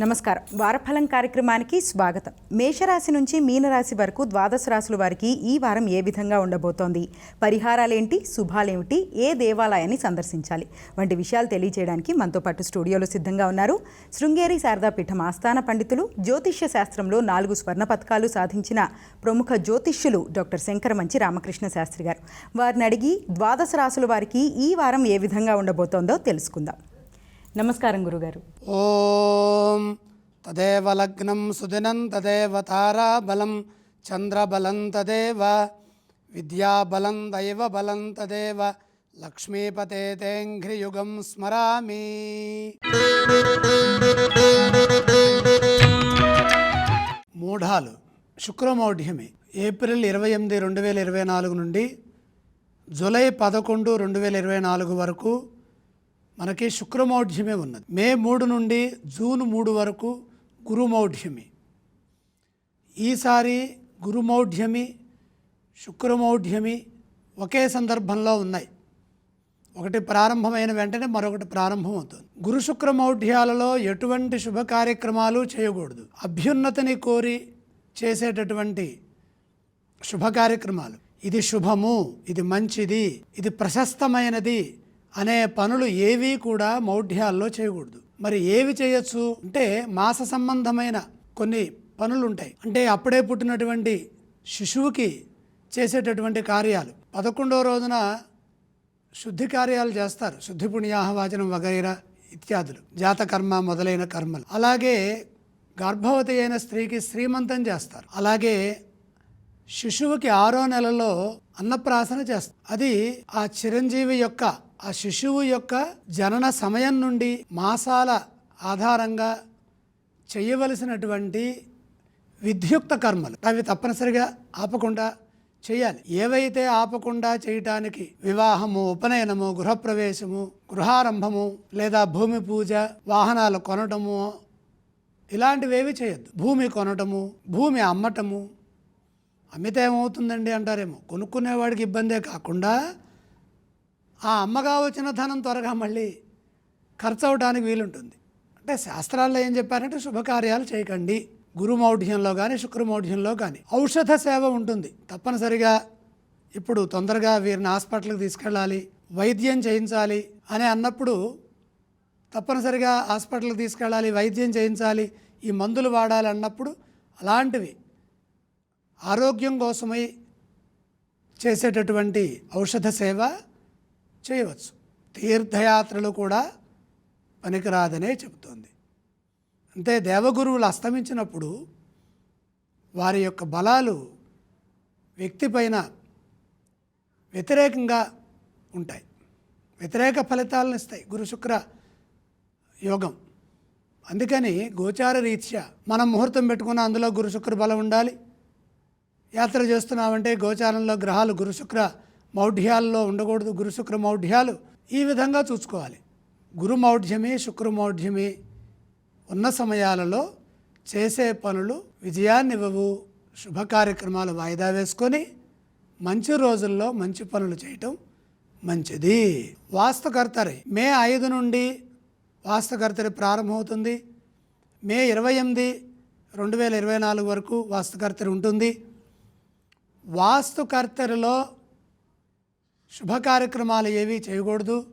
నమస్కారం. వారఫలం కార్యక్రమానికి స్వాగతం. మేషరాశి నుంచి మీనరాశి వరకు ద్వాదశ రాశుల వారికి ఈ వారం ఏ విధంగా ఉండబోతోంది? పరిహారాలేంటి? శుభాలేమిటి? ఏ దేవాలయాన్ని సందర్శించాలి? వంటి విషయాలు తెలియజేయడానికి మనతో పాటు స్టూడియోలో సిద్ధంగా ఉన్నారు శృంగేరి శారదాపీఠం ఆస్థాన పండితులు జ్యోతిష్య శాస్త్రంలో నాలుగు స్వర్ణ పథకాలు సాధించిన ప్రముఖ జ్యోతిష్యులు డాక్టర్ శంకరమంచి రామకృష్ణ శాస్త్రి గారు. వారిని అడిగి ద్వాదశ రాశుల వారికి ఈ వారం ఏ విధంగా ఉండబోతోందో తెలుసుకుందాం. నమస్కారం గురుగారు. ఓం తదేవ లగ్నం సుదినం తదేవ తారాబలం చంద్రబలం తదేవ విద్యాబలం దైవ బలం తదేవ లక్ష్మీపతే తేంఘ్రియుగం స్మరామి. మూఢాలు. శుక్రమౌఢ్యమి ఏప్రిల్ ఇరవై ఎనిమిది రెండు వేల ఇరవై నాలుగు నుండి జూలై పదకొండు రెండు వేల ఇరవై నాలుగు వరకు మనకి శుక్రమౌఢ్యమే ఉన్నది. మే మూడు నుండి జూన్ మూడు వరకు గురుమౌఢ్యమి. ఈసారి గురుమౌఢ్యమి శుక్రమౌఢ్యమి ఒకే సందర్భంలో ఉన్నాయి. ఒకటి ప్రారంభమైన వెంటనే మరొకటి ప్రారంభం అవుతుంది గురు శుక్రమౌఢ్యాలలో ఎటువంటి శుభ కార్యక్రమాలు చేయకూడదు. అభ్యున్నతిని కోరి చేసేటటువంటి శుభ కార్యక్రమాలు. ఇది శుభము ఇది మంచిది ఇది ప్రశస్తమైనది అనే పనులు ఏవి కూడా మౌఢ్యాల్లో చేయకూడదు. మరి ఏవి చేయొచ్చు? అంటే మాస సంబంధమైన కొన్ని పనులు ఉంటాయి అంటే అప్పుడే పుట్టినటువంటి శిశువుకి చేసేటటువంటి కార్యాలు. పదకొండవ రోజున శుద్ధి కార్యాలు చేస్తారు. శుద్ధి పుణ్యాహవాచనం వగైరా ఇత్యాదులు. జాతకర్మ మొదలైన కర్మలు. అలాగే గర్భవతి అయిన స్త్రీకి శ్రీమంతం చేస్తారు. అలాగే శిశువుకి ఆరో నెలలో అన్నప్రాసన చేస్తారు. అది ఆ చిరంజీవి యొక్క ఆ శిశువు యొక్క జనన సమయం నుండి మాసాల ఆధారంగా చేయవలసినటువంటి విధ్యుక్త కర్మలు. అవి తప్పనిసరిగా ఆపకుండా చేయాలి. ఏవైతే ఆపకుండా చేయటానికి వివాహము ఉపనయనము గృహప్రవేశము గృహారంభము లేదా భూమి పూజ వాహనాలు కొనటము ఇలాంటివేవి చేయొద్దు. భూమి కొనటము భూమి అమ్మటము అమ్మితే ఏమవుతుందండి అంటారేమో. కొనుక్కునేవాడికి ఇబ్బందే కాకుండా ఆ అమ్మగా వచ్చిన ధనం త్వరగా మళ్ళీ ఖర్చు అవడానికి వీలుంటుంది. అంటే శాస్త్రాల్లో ఏం చెప్పారంటే శుభకార్యాలు చేయకండి. గురుమౌఢ్యంలో కానీ శుక్రమౌఢ్యంలో కానీ ఔషధ సేవ ఉంటుంది. తప్పనిసరిగా ఇప్పుడు తొందరగా వీరిని హాస్పిటల్కి తీసుకెళ్ళాలి. వైద్యం చేయించాలి అని అన్నప్పుడు తప్పనిసరిగా హాస్పిటల్కి తీసుకెళ్ళాలి వైద్యం చేయించాలి ఈ మందులు వాడాలి అన్నప్పుడు అలాంటివి ఆరోగ్యం కోసమై చేసేటటువంటి ఔషధ సేవ చేయవచ్చు. తీర్థయాత్రలు కూడా పనికిరాదనే చెబుతోంది. అంటే దేవగురువులు అస్తమించినప్పుడు వారి యొక్క బలాలు వ్యక్తి పైన వ్యతిరేకంగా ఉంటాయి. వ్యతిరేక ఫలితాలను ఇస్తాయి గురు శుక్ర యోగం. అందుకని గోచార రీత్యా మనం ముహూర్తం పెట్టుకున్న అందులో గురు శుక్ర బలం ఉండాలి. యాత్ర చేస్తున్నామంటే గోచారంలో గ్రహాలు గురు శుక్ర మౌఢ్యాల్లో ఉండకూడదు గురు శుక్ర మౌఢ్యాలు ఈ విధంగా చూసుకోవాలి. గురు మౌఢ్యమి శుక్ర మౌఢ్యమి ఉన్న సమయాలలో చేసే పనులు విజయాన్నివ్వవు. శుభ కార్యక్రమాలు వాయిదా వేసుకొని మంచి రోజుల్లో మంచి పనులు చేయటం మంచిది. వాస్తుకర్తరి మే ఐదు నుండి వాస్తుకర్తరి ప్రారంభమవుతుంది. మే ఇరవై ఎనిమిది రెండు వేల ఇరవై నాలుగు వరకు వాస్తుకర్తరి ఉంటుంది. వాస్తుకర్తరిలో శుభ కార్యక్రమాలు ఏవి చేయకూడదు.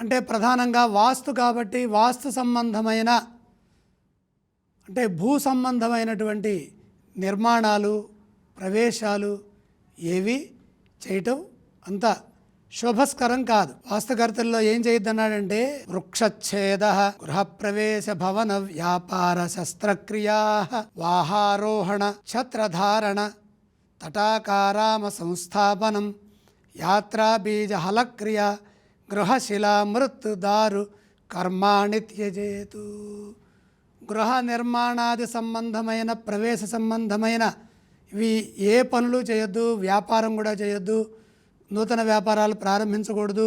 అంటే ప్రధానంగా వాస్తు కాబట్టి వాస్తు సంబంధమైన అంటే భూ సంబంధమైనటువంటి నిర్మాణాలు ప్రవేశాలు ఏవి చేయటం అంత శుభస్కరం కాదు. వాస్తుకర్తల్లో ఏం చేయొద్దన్నాడంటే వృక్షఛేద గృహప్రవేశ భవన వ్యాపార శస్త్రక్రియా వాహారోహణ ఛత్రధారణ తటాకారామ సంస్థాపనం యాత్రాబీజహలక్రియ గృహశిలా మృత్యుదారు కర్మాణి త్యజేతు. గృహ నిర్మాణాది సంబంధమైన ప్రవేశ సంబంధమైన ఇవి ఏ పనులు చేయొద్దు వ్యాపారం కూడా చేయొద్దు నూతన వ్యాపారాలు ప్రారంభించకూడదు.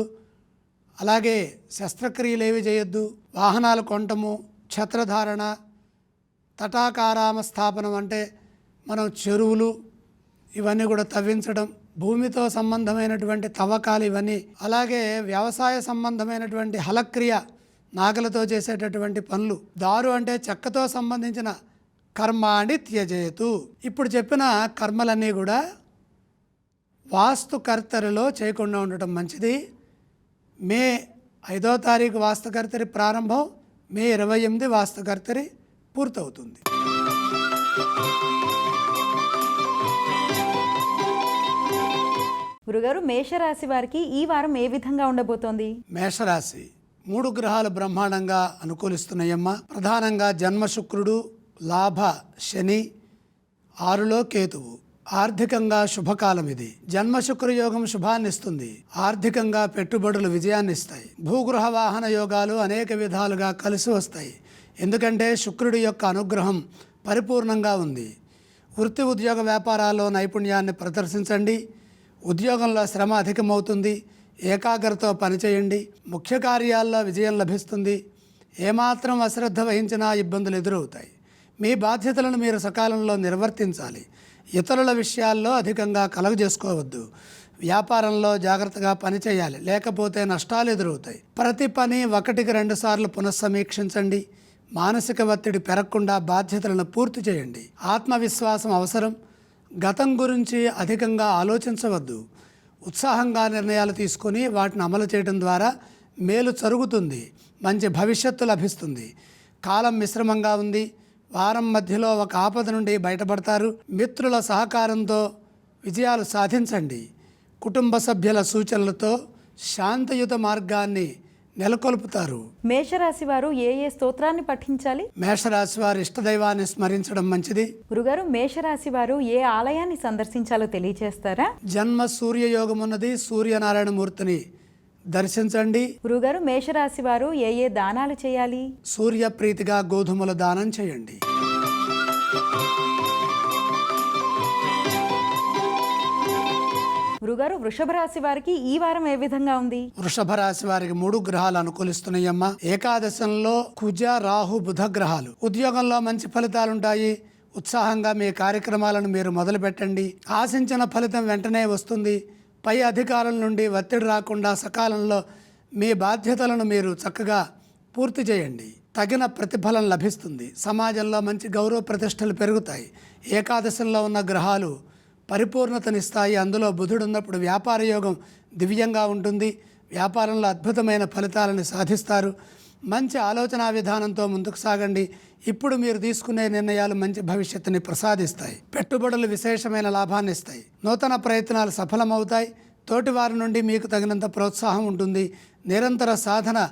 అలాగే శస్త్రక్రియలు ఏవి చేయొద్దు వాహనాలు కొనటము ఛత్రధారణ తటాకారామ స్థాపనం అంటే మనం చెరువులు ఇవన్నీ కూడా తవ్వించడం భూమితో సంబంధమైనటువంటి తవ్వకాలు ఇవన్నీ అలాగే వ్యవసాయ సంబంధమైనటువంటి హలక్రియ నాగలతో చేసేటటువంటి పనులు. దారు అంటే చెక్కతో సంబంధించిన కర్మాణి త్యజేతు. ఇప్పుడు చెప్పిన కర్మలన్నీ కూడా వాస్తుకర్తరిలో చేయకుండా ఉండటం మంచిది. మే ఐదో తారీఖు వాస్తుకర్తరి ప్రారంభం మే ఇరవై ఎనిమిది వాస్తుకర్తరి పూర్తవుతుంది. గురుగారు మేషరాశి వారికి ఈ వారం ఏ విధంగా ఉండబోతోంది? మేషరాశి మూడు గ్రహాలు బ్రహ్మాండంగా అనుకూలిస్తున్నాయమ్మా. ప్రధానంగా జన్మ శుక్రుడు లాభ శని ఆరులో కేతువు. ఆర్థికంగా శుభకాలం ఇది. జన్మ శుక్ర యోగం శుభాన్ని ఇస్తుంది. ఆర్థికంగా పెట్టుబడులు విజయాన్ని ఇస్తాయి. భూగృహ వాహన యోగాలు అనేక విధాలుగా కలిసి వస్తాయి. ఎందుకంటే శుక్రుడి యొక్క అనుగ్రహం పరిపూర్ణంగా ఉంది. వృత్తి ఉద్యోగ వ్యాపారాల్లో నైపుణ్యాన్ని ప్రదర్శించండి. ఉద్యోగంలో శ్రమ అధికమవుతుంది ఏకాగ్రతతో పనిచేయండి ముఖ్య కార్యాల్లో విజయం లభిస్తుంది. ఏమాత్రం అశ్రద్ధ వహించినా ఇబ్బందులు ఎదురవుతాయి. మీ బాధ్యతలను మీరు సకాలంలో నిర్వర్తించాలి. ఇతరుల విషయాల్లో అధికంగా కలగజేసుకోవద్దు వ్యాపారంలో జాగ్రత్తగా పనిచేయాలి. లేకపోతే నష్టాలు ఎదురవుతాయి. ప్రతి పని ఒకటికి రెండు సార్లు పునఃసమీక్షించండి. మానసిక ఒత్తిడి పెరగకుండా బాధ్యతలను పూర్తి చేయండి. ఆత్మవిశ్వాసం అవసరం. గతం గురించి అధికంగా ఆలోచించవద్దు. ఉత్సాహంగా నిర్ణయాలు తీసుకొని వాటిని అమలు చేయడం ద్వారా మేలు జరుగుతుంది. మంచి భవిష్యత్తు లభిస్తుంది. కాలం మిశ్రమంగా ఉంది. వారం మధ్యలో ఒక ఆపద నుండి బయటపడతారు. మిత్రుల సహకారంతో విజయాలు సాధించండి. కుటుంబ సభ్యుల సూచనలతో శాంతయుత మార్గాన్ని నెలకొల్పుతారు. మేషరాశి వారు ఏ ఏ స్తోత్రాన్ని పఠించాలి? మేషరాశి వారి ఇష్టదైవాన్ని స్మరించడం మంచిది. గురుగారు మేషరాశి వారు ఏ ఆలయాన్ని సందర్శించాలో తెలియజేస్తారా? జన్మ సూర్యయోగం ఉన్నది సూర్యనారాయణ మూర్తిని దర్శించండి. గురుగారు మేషరాశి వారు ఏ ఏ దానాలు చేయాలి? సూర్యప్రీతిగా గోధుమల దానం చేయండి. గురుగారు వృషభ రాశి వారికి ఈ వారం ఏ విధంగా ఉంది? వృషభ రాశి వారికి మూడు గ్రహాలు అనుకూలిస్తున్నాయమ్మా. ఏకాదశంలో కుజ రాహు బుధ గ్రహాలు. ఉద్యోగంలో మంచి ఫలితాలు ఉంటాయి ఉత్సాహంగా మీ కార్యక్రమాలను మీరు మొదలు పెట్టండి ఆశించిన ఫలితం వెంటనే వస్తుంది. పై అధికారుల నుండి ఒత్తిడి రాకుండా సకాలంలో మీ బాధ్యతలను మీరు చక్కగా పూర్తి చేయండి. తగిన ప్రతిఫలం లభిస్తుంది. సమాజంలో మంచి గౌరవ ప్రతిష్టలు పెరుగుతాయి. ఏకాదశంలో ఉన్న గ్రహాలు పరిపూర్ణతనిస్తాయి. అందులో బుధుడు ఉన్నప్పుడు వ్యాపార యోగం దివ్యంగా ఉంటుంది. వ్యాపారంలో అద్భుతమైన ఫలితాలను సాధిస్తారు. మంచి ఆలోచనా విధానంతో ముందుకు సాగండి. ఇప్పుడు మీరు తీసుకునే నిర్ణయాలు మంచి భవిష్యత్తుని ప్రసాదిస్తాయి. పెట్టుబడులు విశేషమైన లాభాన్ని ఇస్తాయి. నూతన ప్రయత్నాలు సఫలమవుతాయి. తోటివారి నుండి మీకు తగినంత ప్రోత్సాహం ఉంటుంది. నిరంతర సాధన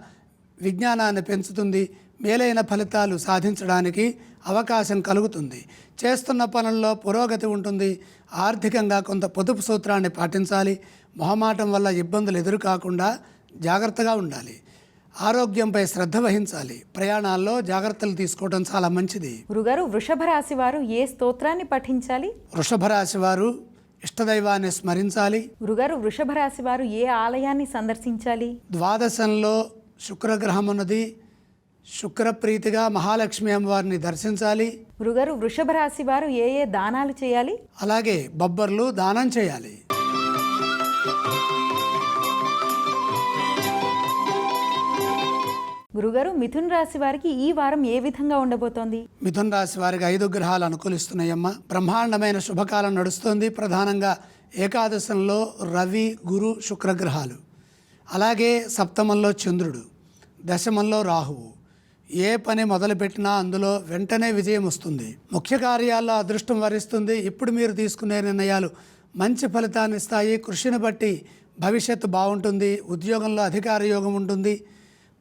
విజ్ఞానాన్ని పెంచుతుంది. మేలైన ఫలితాలు సాధించడానికి అవకాశం కలుగుతుంది. చేస్తున్న పనుల్లో పురోగతి ఉంటుంది. ఆర్థికంగా కొంత పొదుపు సూత్రాన్ని పాటించాలి. మొహమాటం వల్ల ఇబ్బందులు ఎదురు కాకుండా జాగ్రత్తగా ఉండాలి. ఆరోగ్యంపై శ్రద్ధ వహించాలి. ప్రయాణాల్లో జాగ్రత్తలు తీసుకోవడం చాలా మంచిది. గురుగారు వృషభ రాశి వారు ఏ స్తోత్రాన్ని పఠించాలి? వృషభ రాశి వారు ఇష్టదైవాన్ని స్మరించాలి. గురుగారు వృషభ రాశి వారు ఏ ఆలయాన్ని సందర్శించాలి? ద్వాదశంలో శుక్రగ్రహం ఉన్నది. శుక్రప్రీతిగా మహాలక్ష్మి అమ్మవారిని దర్శించాలి. గురుగారు వృషభ రాశి వారు ఏ ఏ దానాలు చేయాలి? అలాగే బొబ్బర్లు దానం చేయాలి. గురుగారు మిథున్ రాశి వారికి ఈ వారం ఏ విధంగా ఉండబోతోంది? మిథున రాశి వారికి ఐదు గ్రహాలు అనుకూలిస్తున్నాయమ్మా. బ్రహ్మాండమైన శుభకాలం నడుస్తుంది. ప్రధానంగా ఏకాదశంలో రవి గురు శుక్రగ్రహాలు. అలాగే సప్తమంలో చంద్రుడు. దశమంలో రాహువు. ఏ పని మొదలుపెట్టినా అందులో వెంటనే విజయం వస్తుంది. ముఖ్య కార్యాల్లో అదృష్టం వరిస్తుంది. ఇప్పుడు మీరు తీసుకునే నిర్ణయాలు మంచి ఫలితాన్ని ఇస్తాయి. కృషిని బట్టి భవిష్యత్తు బాగుంటుంది. ఉద్యోగంలో అధికార యోగం ఉంటుంది.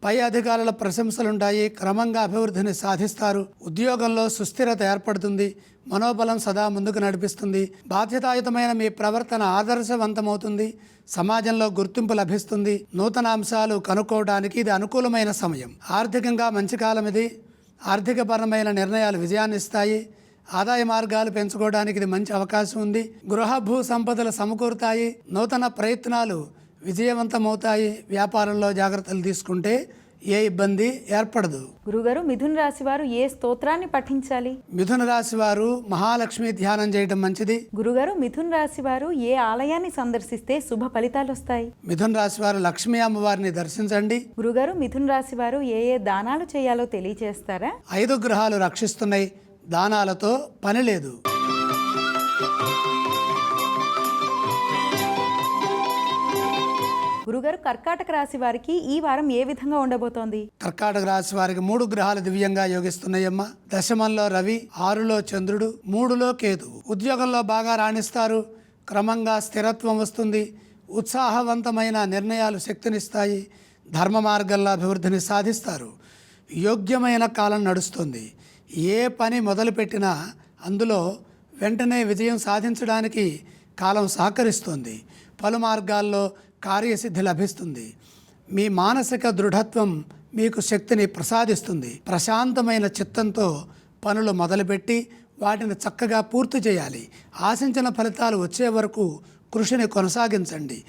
పై అధికారుల ప్రశంసలుంటాయి క్రమంగా అభివృద్ధిని సాధిస్తారు. ఉద్యోగంలో సుస్థిరత ఏర్పడుతుంది. మనోబలం సదా ముందుకు నడిపిస్తుంది. బాధ్యతాయుతమైన మీ ప్రవర్తన ఆదర్శవంతమవుతుంది. సమాజంలో గుర్తింపు లభిస్తుంది. నూతన అంశాలు కనుక్కోవడానికి ఇది అనుకూలమైన సమయం. ఆర్థికంగా మంచి కాలం ఇది. ఆర్థికపరమైన నిర్ణయాలు విజయాన్ని ఇస్తాయి. ఆదాయ మార్గాలు పెంచుకోవడానికి ఇది మంచి అవకాశం ఉంది. గృహ భూ సంపదలు సమకూరుతాయి. నూతన ప్రయత్నాలు విజయవంతమవుతాయి వ్యాపారంలో జాగ్రత్తలు తీసుకుంటే ఏ ఇబ్బంది ఏర్పడదు. గురుగారు మిథున రాశి వారు ఏ స్తోత్రాన్ని పఠించాలి? మిథున రాశి వారు మహాలక్ష్మి ధ్యానం చేయడం మంచిది. గురుగారు మిథున రాశి వారు ఏ ఆలయాన్ని సందర్శిస్తే శుభ ఫలితాలు వస్తాయి మిథున రాశి వారు లక్ష్మీ అమ్మవారిని దర్శించండి. గురుగారు మిథున రాశి వారు ఏ ఏ దానాలు చేయాలో తెలియచేస్తారా? ఐదు గ్రహాలు రక్షిస్తున్నాయి. దానాలతో పని లేదు. గురుగారు కర్కాటక రాశి వారికి ఈ వారం ఏ విధంగా ఉండబోతోంది? కర్కాటక రాశి వారికి మూడు గ్రహాలు దివ్యంగా యోగిస్తున్నాయమ్మా. దశమంలో రవి ఆరులో చంద్రుడు మూడులో కేతు. ఉద్యోగంలో బాగా రాణిస్తారు. క్రమంగా స్థిరత్వం వస్తుంది. ఉత్సాహవంతమైన నిర్ణయాలు శక్తినిస్తాయి. ధర్మ మార్గంలో అభివృద్ధిని సాధిస్తారు. యోగ్యమైన కాలం నడుస్తుంది. ఏ పని మొదలుపెట్టినా అందులో వెంటనే విజయం సాధించడానికి కాలం సహకరిస్తుంది. పలు మార్గాల్లో కార్యసిద్ధి లభిస్తుంది. మీ మానసిక దృఢత్వం మీకు శక్తిని ప్రసాదిస్తుంది. ప్రశాంతమైన చిత్తంతో పనులు మొదలుపెట్టి వాటిని చక్కగా పూర్తి చేయాలి. ఆశించిన ఫలితాలు వచ్చే వరకు కృషిని కొనసాగించండి.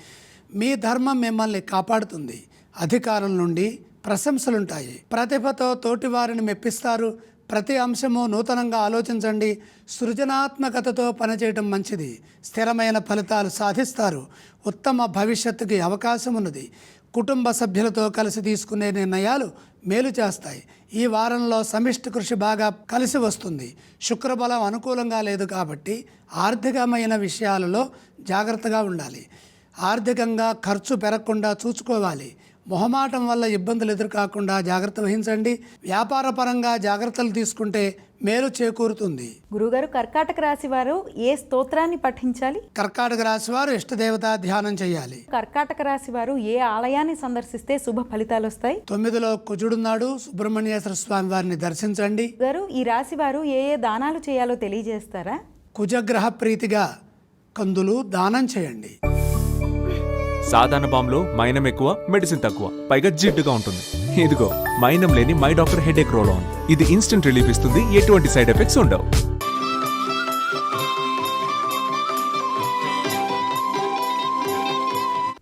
మీ ధర్మం మిమ్మల్ని కాపాడుతుంది. అధికారుల నుండి ప్రశంసలుంటాయి. ప్రతిభతో తోటివారిని మెప్పిస్తారు. ప్రతి అంశము నూతనంగా ఆలోచించండి. సృజనాత్మకతతో పనిచేయటం మంచిది. స్థిరమైన ఫలితాలు సాధిస్తారు. ఉత్తమ భవిష్యత్తుకి అవకాశం ఉన్నది. కుటుంబ సభ్యులతో కలిసి తీసుకునే నిర్ణయాలు మేలు చేస్తాయి. ఈ వారంలో సమిష్టి కృషి బాగా కలిసి వస్తుంది. శుక్రబలం అనుకూలంగా లేదు కాబట్టి ఆర్థికమైన విషయాలలో జాగ్రత్తగా ఉండాలి. ఆర్థికంగా ఖర్చు పెరగకుండా చూసుకోవాలి. మొహమాటం వల్ల ఇబ్బందులు ఎదురుకాకుండా జాగ్రత్త వహించండి. వ్యాపార పరంగా జాగ్రత్తలు తీసుకుంటే మేలు చేకూరుతుంది. గురుగారు కర్కాటక రాశి వారు ఏ స్తోత్రాన్ని పఠించాలి? కర్కాటక రాశి వారు ఇష్టదేవత ధ్యానం చేయాలి. కర్కాటక రాశి వారు ఏ ఆలయాన్ని సందర్శిస్తే శుభ ఫలితాలు వస్తాయి? తొమ్మిదిలో కుజుడున్నాడు. సుబ్రహ్మణ్యేశ్వర స్వామి వారిని దర్శించండి. గారు ఈ రాశి వారు ఏ ఏ దానాలు చేయాలో తెలియజేస్తారా? కుజగ్రహ ప్రీతిగా కందులు దానం చేయండి. సాధారణ బాంబులో మైనం ఎక్కువ మెడిసిన్ తక్కువ. పైగా జిడ్డుగా ఉంటుంది. ఇదిగో మైనం లేని my doctor headache roll on. ఇది ఇన్స్టెంట్ రిలీఫ్ ఇస్తుంది ఎటువంటి సైడ్ ఎఫెక్ట్స్ ఉండవు.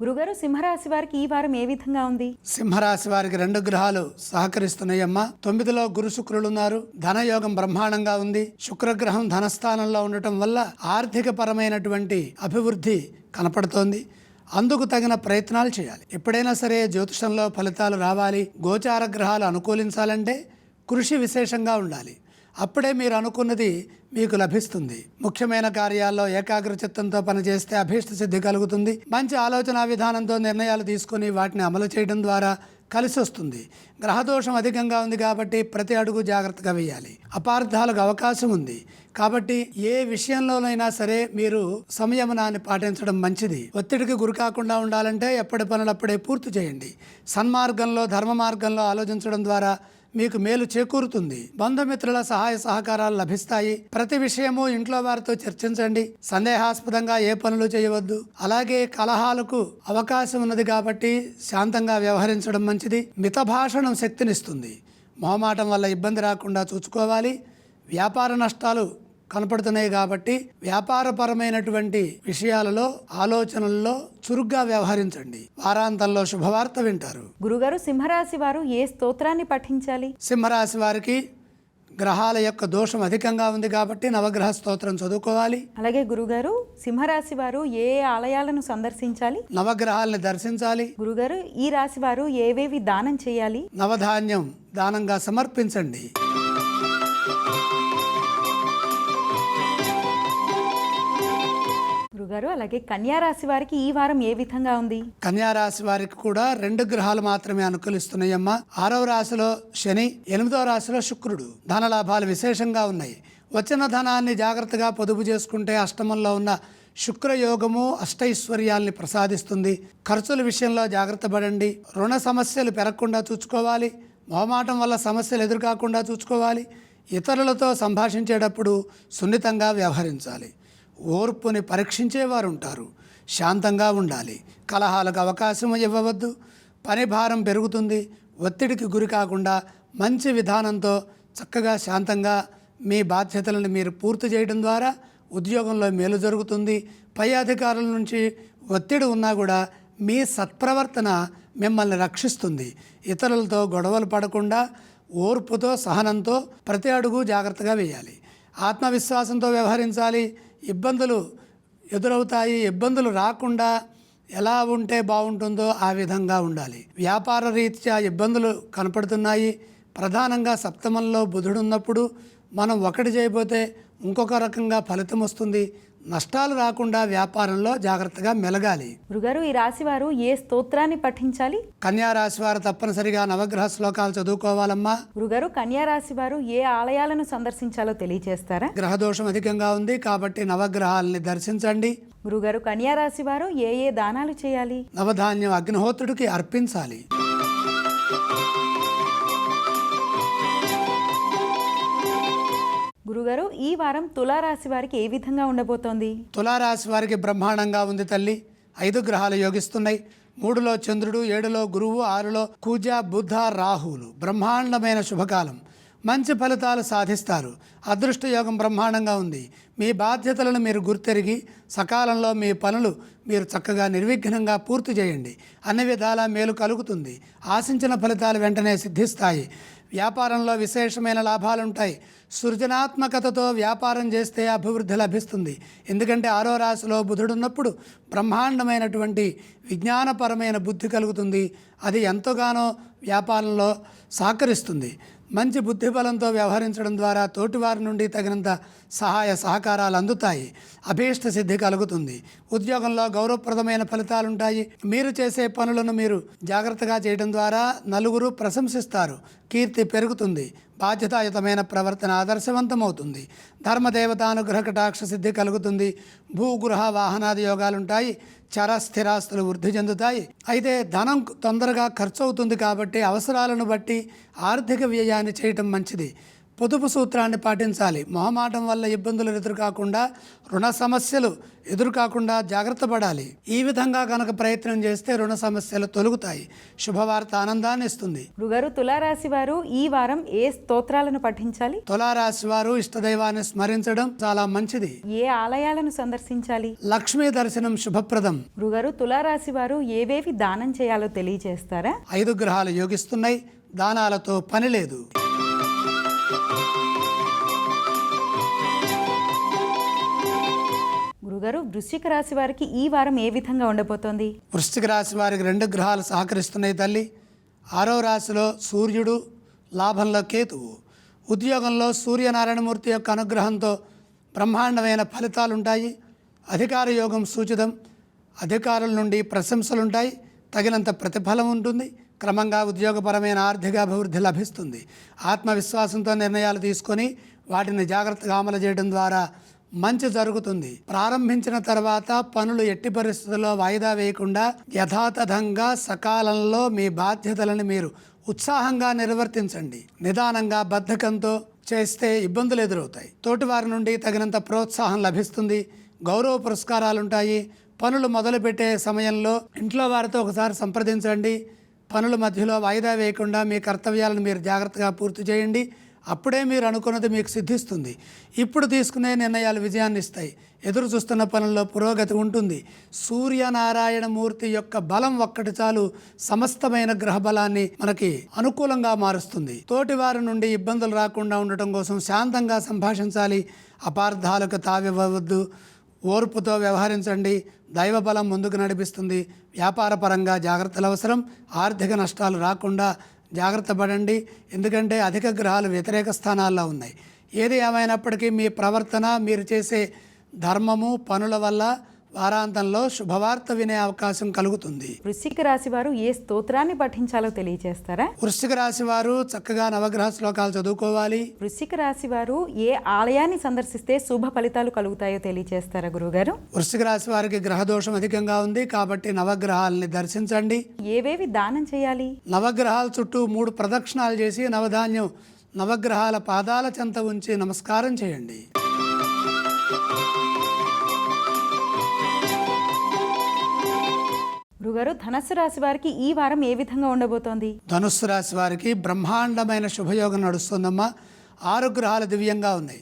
గురుగారు సింహరాశి వారికి ఈ వారం ఏ విధంగా ఉంది? సింహరాశి వారికి రెండు గ్రహాలు సహకరిస్తున్నాయమ్మా. తొమ్మిదిలో గురు శుక్రులు ఉన్నారు. ధనయోగం బ్రహ్మాండంగా ఉంది. శుక్రగ్రహం ధనస్థానంలో ఉండటం వల్ల ఆర్థిక పరమైనటువంటి అభివృద్ధి కనపడుతోంది. అందుకు తగిన ప్రయత్నాలు చేయాలి. ఎప్పుడైనా సరే జ్యోతిషంలో ఫలితాలు రావాలి. గోచార గ్రహాలు అనుకూలించాలంటే కృషి విశేషంగా ఉండాలి. అప్పుడే మీరు అనుకున్నది మీకు లభిస్తుంది. ముఖ్యమైన కార్యాల్లో ఏకాగ్ర చిత్తంతో పనిచేస్తే అభీష్ట సిద్ధి కలుగుతుంది. మంచి ఆలోచన విధానంతో నిర్ణయాలు తీసుకొని వాటిని అమలు చేయడం ద్వారా కలిసి వస్తుంది. గ్రహదోషం అధికంగా ఉంది కాబట్టి ప్రతి అడుగు జాగ్రత్తగా వేయాలి. అపార్థాలకు అవకాశం ఉంది. కాబట్టి ఏ విషయంలోనైనా సరే మీరు సంయమనాన్ని పాటించడం మంచిది. ఒత్తిడికి గురి కాకుండా ఉండాలంటే ఎప్పటి పనులప్పుడే పూర్తి చేయండి. సన్మార్గంలో ధర్మ మార్గంలో ఆలోచించడం ద్వారా మీకు మేలు చేకూరుతుంది. బంధుమిత్రుల సహాయ సహకారాలు లభిస్తాయి. ప్రతి విషయము ఇంట్లో వారితో చర్చించండి. సందేహాస్పదంగా ఏ పనులు చేయవద్దు. అలాగే కలహాలకు అవకాశం ఉన్నది కాబట్టి శాంతంగా వ్యవహరించడం మంచిది. మిత భాషణం శక్తినిస్తుంది. మొహమాటం వల్ల ఇబ్బంది రాకుండా చూసుకోవాలి వ్యాపార నష్టాలు కనపడుతున్నాయి కాబట్టి వ్యాపారపరమైనటువంటి విషయాలలో ఆలోచనల్లో చురుగ్గా వ్యవహరించండి. వారాంతంలో శుభవార్త వింటారు. గురుగారు సింహరాశి వారు ఏ స్తోత్రాన్ని పఠించాలి? సింహరాశి వారికి గ్రహాల యొక్క దోషం అధికంగా ఉంది కాబట్టి నవగ్రహ స్తోత్రం చదువుకోవాలి. అలాగే గురుగారు సింహరాశి వారు ఏ ఏ ఆలయాలను సందర్శించాలి? నవగ్రహాలని దర్శించాలి. గురుగారు ఈ రాశి వారు ఏవేవి దానం చేయాలి? నవధాన్యం దానంగా సమర్పించండి. గురుగారు అలాగే కన్యారాశి వారికి ఈ వారం ఏ విధంగా ఉంది? కన్యారాశి వారికి కూడా రెండు గ్రహాలు మాత్రమే అనుకూలిస్తున్నాయమ్మా. ఆరవ రాశిలో శని ఎనిమిదో రాశిలో శుక్రుడు. ధన లాభాలు విశేషంగా ఉన్నాయి. వచ్చిన ధనాన్ని జాగ్రత్తగా పొదుపు చేసుకుంటే అష్టమంలో ఉన్న శుక్రయోగము అష్టైశ్వర్యాల్ని ప్రసాదిస్తుంది. ఖర్చుల విషయంలో జాగ్రత్త పడండి. రుణ సమస్యలు పెరగకుండా చూసుకోవాలి. మొహమాటం వల్ల సమస్యలు ఎదురుకాకుండా చూసుకోవాలి. ఇతరులతో సంభాషించేటప్పుడు సున్నితంగా వ్యవహరించాలి. ఓర్పుని పరీక్షించేవారు ఉంటారు శాంతంగా ఉండాలి. కలహాలకు అవకాశం ఇవ్వవద్దు. పని భారం పెరుగుతుంది. ఒత్తిడికి గురి కాకుండా మంచి విధానంతో చక్కగా శాంతంగా మీ బాధ్యతలను మీరు పూర్తి చేయడం ద్వారా ఉద్యోగంలో మేలు జరుగుతుంది. పై అధికారుల నుంచి ఒత్తిడి ఉన్నా కూడా మీ సత్ప్రవర్తన మిమ్మల్ని రక్షిస్తుంది. ఇతరులతో గొడవలు పడకుండా ఓర్పుతో సహనంతో ప్రతి అడుగు జాగ్రత్తగా వేయాలి. ఆత్మవిశ్వాసంతో వ్యవహరించాలి. ఇబ్బందులు ఎదురవుతాయి. ఇబ్బందులు రాకుండా ఎలా ఉంటే బాగుంటుందో ఆ విధంగా ఉండాలి. వ్యాపార రీత్యా ఇబ్బందులు కనపడుతున్నాయి. ప్రధానంగా సప్తమంలో బుధుడున్నప్పుడు మనం ఒకటి చేయబోతే ఇంకొక రకంగా ఫలితం వస్తుంది. నష్టాలు రాకుండా వ్యాపారంలో జాగ్రత్తగా మెలగాలి. గురుగారు ఈ రాశి వారు ఏ స్తోత్రాన్ని పఠించాలి? కన్యా రాశి వారు తప్పనిసరిగా నవగ్రహ శ్లోకాలు చదువుకోవాలమ్మా. గురుగారు కన్యా రాశి వారు ఏ ఆలయాలను సందర్శించాలో తెలియజేస్తారా? గ్రహదోషం అధికంగా ఉంది కాబట్టి నవగ్రహాలని దర్శించండి. గురుగారు కన్యా రాశి వారు ఏ ఏ దానాలు చేయాలి? నవధాన్యం అగ్నిహోత్రుడికి అర్పించాలి. గురుగారు ఈ వారం తులారాశి వారికి ఏ విధంగా ఉండబోతోంది? తులారాశి వారికి బ్రహ్మాండంగా ఉంది తల్లి. ఐదు గ్రహాలు యోగిస్తున్నాయి. మూడులో చంద్రుడు ఏడులో గురువు ఆరులో కూజ బుధ రాహువులు బ్రహ్మాండమైన శుభకాలం. మంచి ఫలితాలు సాధిస్తారు. అదృష్ట యోగం బ్రహ్మాండంగా ఉంది. మీ బాధ్యతలను మీరు గుర్తెరిగి సకాలంలో మీ పనులు మీరు చక్కగా నిర్విఘ్నంగా పూర్తి చేయండి. అన్ని విధాలా మేలు కలుగుతుంది. ఆశించిన ఫలితాలు వెంటనే సిద్ధిస్తాయి. వ్యాపారంలో విశేషమైన లాభాలుంటాయి. సృజనాత్మకతతో వ్యాపారం చేస్తే అభివృద్ధి లభిస్తుంది. ఎందుకంటే ఆరో రాశిలో బుధుడున్నప్పుడు బ్రహ్మాండమైనటువంటి విజ్ఞానపరమైన బుద్ధి కలుగుతుంది. అది ఎంతగానో వ్యాపారంలో సహకరిస్తుంది. మంచి బుద్ధిబలంతో వ్యవహరించడం ద్వారా తోటివారి నుండి తగినంత సహాయ సహకారాలు అందుతాయి. అభీష్ట సిద్ధి కలుగుతుంది. ఉద్యోగంలో గౌరవప్రదమైన ఫలితాలుంటాయి. మీరు చేసే పనులను మీరు జాగ్రత్తగా చేయడం ద్వారా నలుగురు ప్రశంసిస్తారు. కీర్తి పెరుగుతుంది. బాధ్యతాయుతమైన ప్రవర్తన ఆదర్శవంతమవుతుంది. ధర్మదేవతానుగ్రహ కటాక్ష సిద్ధి కలుగుతుంది. భూగృహ వాహనాది యోగాలుంటాయి. చర స్థిరాస్తులు వృద్ధి చెందుతాయి. అయితే ధనం తొందరగా ఖర్చు అవుతుంది కాబట్టి అవసరాలను బట్టి ఆర్థిక వ్యయాన్ని చేయటం మంచిది. పొదుపు సూత్రాన్ని పాటించాలి. మొహమాటం వల్ల ఇబ్బందులు ఎదురుకాకుండా రుణ సమస్యలు ఎదురుకాకుండా జాగ్రత్త పడాలి. ఈ విధంగా కనుక ప్రయత్నం చేస్తే రుణ సమస్యలు తొలుగుతాయి. శుభవార్త ఆనందాన్ని ఇస్తుంది. గురుగారు తులారాశి వారు ఈ వారం ఏ స్తోత్రాలను పఠించాలి? తులారాశి వారు ఇష్టదైవాన్ని స్మరించడం చాలా మంచిది. ఏ ఆలయాలను సందర్శించాలి? లక్ష్మీ దర్శనం శుభప్రదం. గురుగారు తులారాశి వారు ఏవేవి దానం చేయాలో తెలియజేస్తారా ఐదు గ్రహాలు యోగిస్తున్నాయి. దానాలతో పని లేదు. గురుగారు వృశ్చిక రాశి వారికి ఈ వారం ఏ విధంగా ఉండబోతోంది? వృశ్చిక రాశి వారికి రెండు గ్రహాలు సహకరిస్తున్నాయి తల్లి. ఆరో రాశిలో సూర్యుడు లాభంలో కేతువు. ఉద్యోగంలో సూర్యనారాయణమూర్తి యొక్క అనుగ్రహంతో బ్రహ్మాండమైన ఫలితాలు ఉంటాయి అధికార యోగం సూచితం. అధికారుల నుండి ప్రశంసలుంటాయి. తగినంత ప్రతిఫలం ఉంటుంది. క్రమంగా ఉద్యోగపరమైన ఆర్థిక అభివృద్ధి లభిస్తుంది. ఆత్మవిశ్వాసంతో నిర్ణయాలు తీసుకొని వాటిని జాగ్రత్తగా అమలు చేయడం ద్వారా మంచి జరుగుతుంది. ప్రారంభించిన తర్వాత పనులు ఎట్టి పరిస్థితుల్లో వాయిదా వేయకుండా యథాతథంగా సకాలంలో మీ బాధ్యతలను మీరు ఉత్సాహంగా నిర్వర్తించండి. నిదానంగా బద్ధకంతో చేస్తే ఇబ్బందులు ఎదురవుతాయి. తోటివారి నుండి తగినంత ప్రోత్సాహం లభిస్తుంది. గౌరవ పురస్కారాలుంటాయి. పనులు మొదలుపెట్టే సమయంలో ఇంట్లో వారితో ఒకసారి సంప్రదించండి. పనుల మధ్యలో వాయిదా వేయకుండా మీ కర్తవ్యాలను మీరు జాగ్రత్తగా పూర్తి చేయండి. అప్పుడే మీరు అనుకున్నది మీకు సిద్ధిస్తుంది. ఇప్పుడు తీసుకునే నిర్ణయాలు విజయాన్ని ఇస్తాయి. ఎదురు చూస్తున్న పనుల్లో పురోగతి ఉంటుంది. సూర్యనారాయణ మూర్తి యొక్క బలం ఒక్కటి చాలు సమస్తమైన గ్రహ బలాన్ని మనకి అనుకూలంగా మారుస్తుంది. తోటి వారి నుండి ఇబ్బందులు రాకుండా ఉండటం కోసం శాంతంగా సంభాషించాలి. అపార్థాలకు తావివ్వవద్దు. ఓర్పుతో వ్యవహరించండి. దైవ బలం ముందుకు నడిపిస్తుంది. వ్యాపారపరంగా జాగ్రత్తలు అవసరం. ఆర్థిక నష్టాలు రాకుండా జాగ్రత్త పడండి. ఎందుకంటే అధిక గ్రహాలు వ్యతిరేక స్థానాల్లో ఉన్నాయి. ఏది ఏమైనప్పటికీ మీ ప్రవర్తన మీరు చేసే ధర్మము పనుల వల్ల వారాంతంలో శుభవార్త వినే అవకాశం కలుగుతుంది. వృశ్చిక రాశి వారు ఏ స్తోత్రాన్ని పఠించాలో తెలియజేస్తారా? వృశ్చిక రాశి వారు చక్కగా నవగ్రహ శ్లోకాలు చదువుకోవాలి. వృశ్చిక రాశి వారు ఏ ఆలయాన్ని సందర్శిస్తే శుభ ఫలితాలు కలుగుతాయో తెలియజేస్తారా గురుగారు? వృశ్చిక రాశి వారికి గ్రహదోషం అధికంగా ఉంది కాబట్టి నవగ్రహాలని దర్శించండి. ఏవేవి దానం చేయాలి? నవగ్రహాల చుట్టూ మూడు ప్రదక్షిణాలు చేసి నవధాన్యం నవగ్రహాల పాదాల చెంత ఉంచి నమస్కారం చేయండి. గురుగారు ధనస్సు రాశి వారికి ఈ వారం ఏ విధంగా ఉండబోతోంది? ధనుస్సు రాశి వారికి బ్రహ్మాండమైన శుభయోగం నడుస్తుందమ్మా. ఆరు గ్రహాలు దివ్యంగా ఉన్నాయి.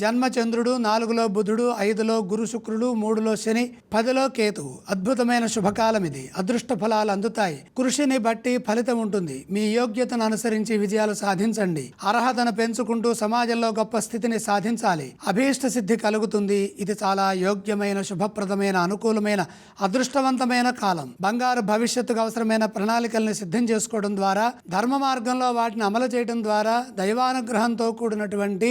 జన్మచంద్రుడు నాలుగులో బుధుడు ఐదులో గురు శుక్రుడు మూడులో శని పదిలో కేతువు అద్భుతమైన శుభకాలం ఇది అదృష్ట ఫలాలు అందుతాయి. కృషిని బట్టి ఫలితం ఉంటుంది. మీ యోగ్యతను అనుసరించి విజయాలు సాధించండి. అర్హతను పెంచుకుంటూ సమాజంలో గొప్ప స్థితిని సాధించాలి. అభీష్ట సిద్ధి కలుగుతుంది. ఇది చాలా యోగ్యమైన శుభప్రదమైన అనుకూలమైన అదృష్టవంతమైన కాలం. బంగారు భవిష్యత్తుకు అవసరమైన ప్రణాళికల్ని సిద్ధం చేసుకోవడం ద్వారా ధర్మ మార్గంలో వాటిని అమలు చేయడం ద్వారా దైవానుగ్రహంతో కూడినటువంటి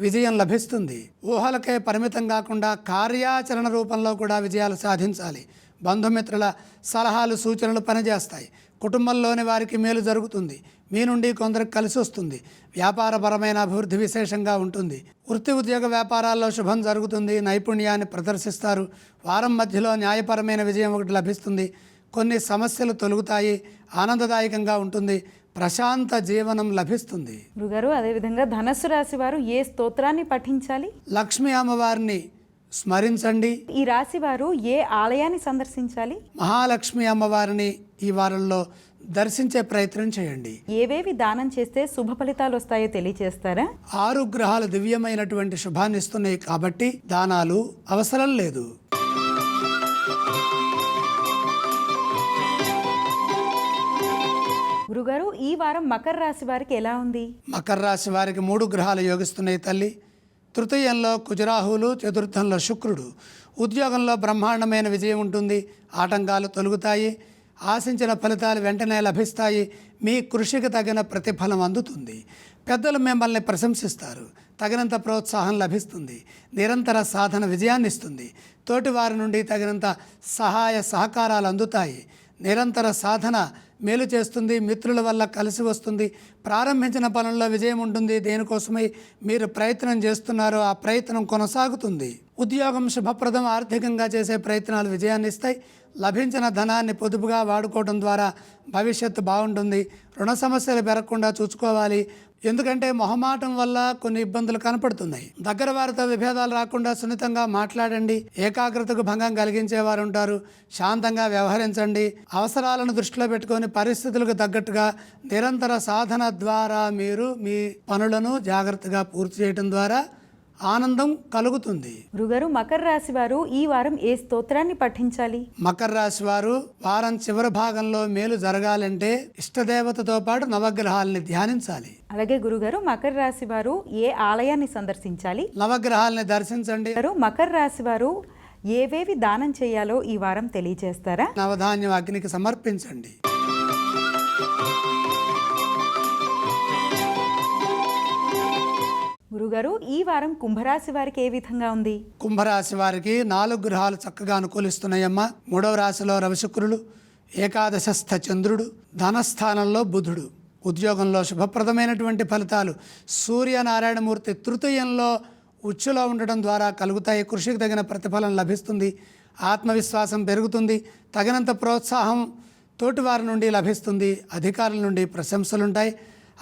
విజయం లభిస్తుంది. ఊహలకే పరిమితం కాకుండా కార్యాచరణ రూపంలో కూడా విజయాలు సాధించాలి. బంధుమిత్రుల సలహాలు సూచనలు పనిచేస్తాయి. కుటుంబంలోని వారికి మేలు జరుగుతుంది. మీ నుండి కొందరికి కలిసి వస్తుంది. వ్యాపారపరమైన అభివృద్ధి విశేషంగా ఉంటుంది. వృత్తి ఉద్యోగ వ్యాపారాల్లో శుభం జరుగుతుంది. నైపుణ్యాన్ని ప్రదర్శిస్తారు. వారం మధ్యలో న్యాయపరమైన విజయం ఒకటి లభిస్తుంది. కొన్ని సమస్యలు తొలుగుతాయి. ఆనందదాయకంగా ఉంటుంది. ప్రశాంత జీవనం లభిస్తుంది. గురుగారు అదేవిధంగా ధనస్సు రాశి వారు ఏ స్తోత్రాన్ని పఠించాలి? లక్ష్మీ అమ్మవారిని స్మరించండి. ఈ రాశి వారు ఏ ఆలయాన్ని సందర్శించాలి? మహాలక్ష్మి అమ్మవారిని ఈ వారంలో దర్శించే ప్రయత్నం చేయండి. ఏవేవి దానం చేస్తే శుభ ఫలితాలు వస్తాయో తెలియచేస్తారా? ఆరు గ్రహాలు దివ్యమైనటువంటి శుభాన్ని ఇస్తున్నాయి కాబట్టి దానాలు అవసరం లేదు. గురుగారు ఈ వారం మకర రాశి వారికి ఎలా ఉంది? మకర రాశి వారికి మూడు గ్రహాలు యోగిస్తున్నాయి తల్లి. తృతీయంలో కుజరాహువులు చతుర్థంలో శుక్రుడు. ఉద్యోగంలో బ్రహ్మాండమైన విజయం ఉంటుంది ఆటంకాలు తొలుగుతాయి. ఆశించిన ఫలితాలు వెంటనే లభిస్తాయి. మీ కృషికి తగిన ప్రతిఫలం అందుతుంది. పెద్దలు మిమ్మల్ని ప్రశంసిస్తారు. తగినంత ప్రోత్సాహం లభిస్తుంది. నిరంతర సాధన విజయాన్ని ఇస్తుంది. తోటివారి నుండి తగినంత సహాయ సహకారాలు అందుతాయి. నిరంతర సాధన మేలు చేస్తుంది మిత్రుల వల్ల కలిసి వస్తుంది. ప్రారంభించిన పనుల్లో విజయం ఉంటుంది. దేనికోసమై మీరు ప్రయత్నం చేస్తున్నారో ఆ ప్రయత్నం కొనసాగుతుంది. ఉద్యోగం శుభప్రదం ఆర్థికంగా చేసే ప్రయత్నాలు విజయాన్ని ఇస్తాయి లభించిన ధనాన్ని పొదుపుగా వాడుకోవడం ద్వారా భవిష్యత్తు బాగుంటుంది. రుణ సమస్యలు పెరగకుండా చూసుకోవాలి. ఎందుకంటే మొహమాటం వల్ల కొన్ని ఇబ్బందులు కనపడుతున్నాయి. దగ్గర వారితో విభేదాలు రాకుండా సున్నితంగా మాట్లాడండి. ఏకాగ్రతకు భంగం కలిగించేవారు ఉంటారు. శాంతంగా వ్యవహరించండి. అవసరాలను దృష్టిలో పెట్టుకొని పరిస్థితులకు తగ్గట్టుగా నిరంతర సాధన ద్వారా మీరు మీ పనులను జాగ్రత్తగా పూర్తి చేయడం ద్వారా ఆనందం కలుగుతుంది. గురుగారు మకర రాశి వారు ఈ వారం ఏ స్తోత్రాన్ని పఠించాలి? మకర రాశి వారు వారం చివరి భాగంలో మేలు జరగాలంటే ఇష్టదేవతతో పాటు నవగ్రహాలని ధ్యానించాలి. అలాగే గురుగారు మకర రాశి వారు ఏ ఆలయాన్ని సందర్శించాలి? నవగ్రహాలని దర్శించండి. మకర రాశి వారు ఏవేవి దానం చేయాలో ఈ వారం తెలియజేస్తారా? నవధాన్యం అగ్నికి సమర్పించండి. గురుగారు ఈ వారం కుంభరాశి వారికి ఏ విధంగా ఉంది? కుంభరాశి వారికి నాలుగు గ్రహాలు చక్కగా అనుకూలిస్తున్నాయమ్మా. మూడవ రాశిలో రవిశుక్రుడు ఏకాదశస్థ చంద్రుడు ధనస్థానంలో బుధుడు. ఉద్యోగంలో శుభప్రదమైనటువంటి ఫలితాలు సూర్యనారాయణమూర్తి తృతీయంలో ఉచ్చులో ఉండడం ద్వారా కలుగుతాయి. కృషికి తగిన ప్రతిఫలం లభిస్తుంది. ఆత్మవిశ్వాసం పెరుగుతుంది. తగినంత ప్రోత్సాహం తోటివారి నుండి లభిస్తుంది. అధికారుల నుండి ప్రశంసలుంటాయి.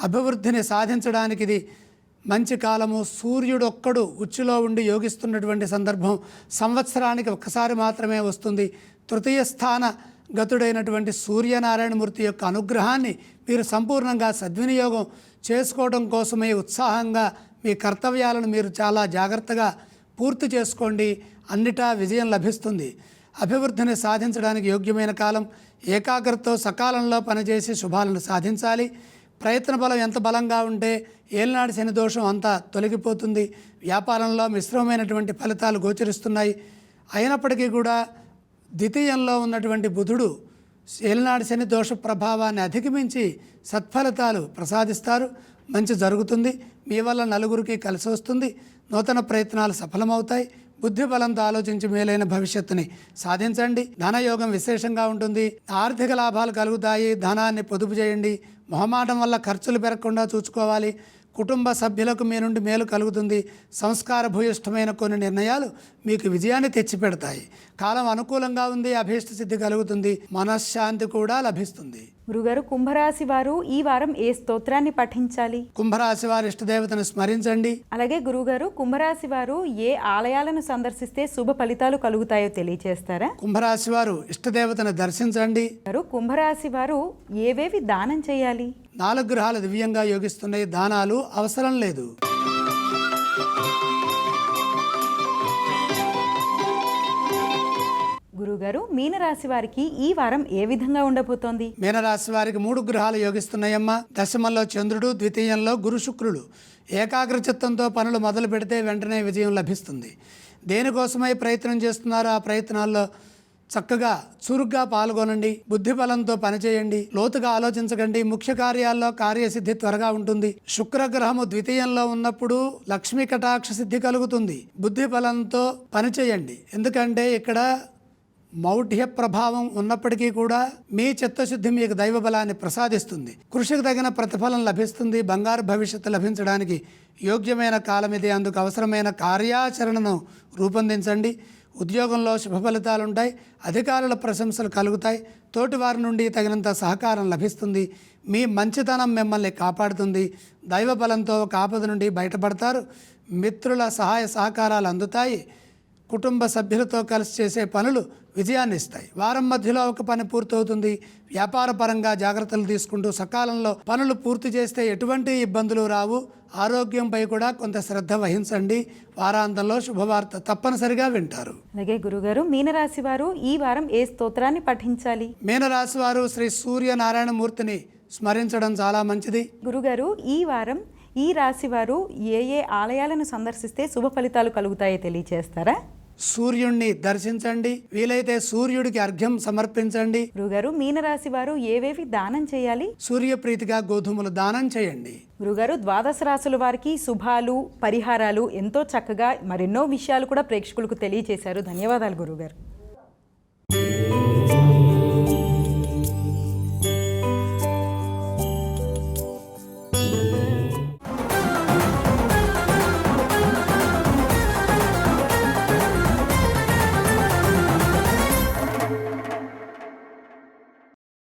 అభివృద్ధిని సాధించడానికి ఇది మంచి కాలము సూర్యుడు ఒక్కడు ఉచ్చులో ఉండి యోగిస్తున్నటువంటి సందర్భం సంవత్సరానికి ఒక్కసారి మాత్రమే వస్తుంది. తృతీయ స్థాన గతుడైనటువంటి సూర్యనారాయణమూర్తి యొక్క అనుగ్రహాన్ని మీరు సంపూర్ణంగా సద్వినియోగం చేసుకోవడం కోసమే ఉత్సాహంగా మీ కర్తవ్యాలను మీరు చాలా జాగ్రత్తగా పూర్తి చేసుకోండి. అన్నిటా విజయం లభిస్తుంది. అభివృద్ధిని సాధించడానికి యోగ్యమైన కాలం ఏకాగ్రతతో సకాలంలో పనిచేసి శుభాలను సాధించాలి. ప్రయత్న బలం ఎంత బలంగా ఉంటే ఏలినాడు శని దోషం అంతా తొలగిపోతుంది. వ్యాపారంలో మిశ్రమమైనటువంటి ఫలితాలు గోచరిస్తున్నాయి. అయినప్పటికీ కూడా ద్వితీయంలో ఉన్నటువంటి బుధుడు ఏలినాడు శని దోష ప్రభావాన్ని అధిగమించి సత్ఫలితాలు ప్రసాదిస్తారు. మంచి జరుగుతుంది. మీ వల్ల నలుగురికి కలిసి వస్తుంది. నూతన ప్రయత్నాలు సఫలమవుతాయి. బుద్ధి బలంతో ఆలోచించి మేలైన భవిష్యత్తుని సాధించండి. ధనయోగం విశేషంగా ఉంటుంది. ఆర్థిక లాభాలు కలుగుతాయి. ధనాన్ని పొదుపు చేయండి. మొహమాటం వల్ల ఖర్చులు పెరగకుండా చూసుకోవాలి. కుటుంబ సభ్యులకు మీ నుండి మేలు కలుగుతుంది. సంస్కార భూయిష్టమైన కొన్ని నిర్ణయాలు మీకు విజయాన్ని తెచ్చిపెడతాయి. కాలం అనుకూలంగా ఉంది అభీష్ట సిద్ధి కలుగుతుంది మనశ్శాంతి కూడా లభిస్తుంది. గురుగారు కుంభరాశి వారు ఈ వారం ఏ స్తోత్రాన్ని పఠించాలి? కుంభరాశి వారి ఇష్టదేవతను స్మరించండి. అలాగే గురుగారు కుంభరాశి వారు ఏ ఆలయాలను సందర్శిస్తే శుభ ఫలితాలు కలుగుతాయో తెలియజేస్తారా కుంభరాశి వారు ఇష్టదేవతను దర్శించండి. కుంభరాశి వారు ఏవేవి దానం చేయాలి? నాలుగు గ్రహాలు దివ్యంగా యోగిస్తున్నాయి దానాలు అవసరం లేదు. గురుగారు మీనరాశి వారికి ఈ వారం ఏ విధంగా ఉండబోతోంది? మీనరాశి వారికి మూడు గ్రహాలు యోగిస్తున్నాయమ్మా. దశమంలో చంద్రుడు ద్వితీయంలో గురు శుక్రుడు. ఏకాగ్ర చిత్తంతో పనులు మొదలు పెడితే వెంటనే విజయం లభిస్తుంది. దేనికోసమై ప్రయత్నం చేస్తున్నారో ఆ ప్రయత్నాల్లో చక్కగా చురుగ్గా పాల్గొనండి బుద్ధి బలంతో పనిచేయండి లోతుగా ఆలోచించకండి ముఖ్య కార్యాల్లో కార్యసిద్ధి త్వరగా ఉంటుంది. శుక్రగ్రహము ద్వితీయంలో ఉన్నప్పుడు లక్ష్మీ కటాక్ష సిద్ధి కలుగుతుంది. బుద్ధి బలంతో పనిచేయండి. ఎందుకంటే ఇక్కడ మౌఢ్య ప్రభావం ఉన్నప్పటికీ కూడా మీ చిత్తశుద్ధి మీకు దైవ బలాన్ని ప్రసాదిస్తుంది. కృషికి తగిన ప్రతిఫలం లభిస్తుంది. బంగారు భవిష్యత్తు లభించడానికి యోగ్యమైన కాలం ఇది. అందుకు అవసరమైన కార్యాచరణను రూపొందించండి. ఉద్యోగంలో శుభ ఫలితాలు ఉంటాయి అధికారుల ప్రశంసలు కలుగుతాయి తోటివారి నుండి తగినంత సహకారం లభిస్తుంది. మీ మంచితనం మిమ్మల్ని కాపాడుతుంది. దైవ బలంతో ఒక ఆపద నుండి బయటపడతారు. మిత్రుల సహాయ సహకారాలు అందుతాయి. కుటుంబ సభ్యులతో కలిసి చేసే పనులు విజయాన్ని ఇస్తాయి. వారం మధ్యలో ఒక పని పూర్తవుతుంది. వ్యాపార పరంగా జాగ్రత్తలు తీసుకుంటూ సకాలంలో పనులు పూర్తి చేస్తే ఎటువంటి ఇబ్బందులు రావు. ఆరోగ్యంపై కూడా కొంత శ్రద్ధ వహించండి. వారాంతంలో శుభవార్త తప్పనిసరిగా వింటారు. అలాగే గురుగారు మీనరాశి వారు ఈ వారం ఏ స్తోత్రాన్ని పఠించాలి? మీనరాశి వారు శ్రీ సూర్యనారాయణమూర్తిని స్మరించడం చాలా మంచిది. గురుగారు ఈ వారం ఈ రాశి వారు ఏ ఏ ఆలయాలను సందర్శిస్తే శుభ ఫలితాలు కలుగుతాయో తెలియచేస్తారా? సూర్యుణ్ణి దర్శించండి. వీలైతే సూర్యుడికి అర్ఘ్యం సమర్పించండి. గురుగారు మీనరాశి వారు ఏవేవి దానం చేయాలి? సూర్యప్రీతిగా గోధుమలు దానం చేయండి. గురుగారు ద్వాదశ రాశుల వారికి శుభాలు పరిహారాలు ఎంతో చక్కగా మరెన్నో విషయాలు కూడా ప్రేక్షకులకు తెలియచేశారు. ధన్యవాదాలు గురుగారు.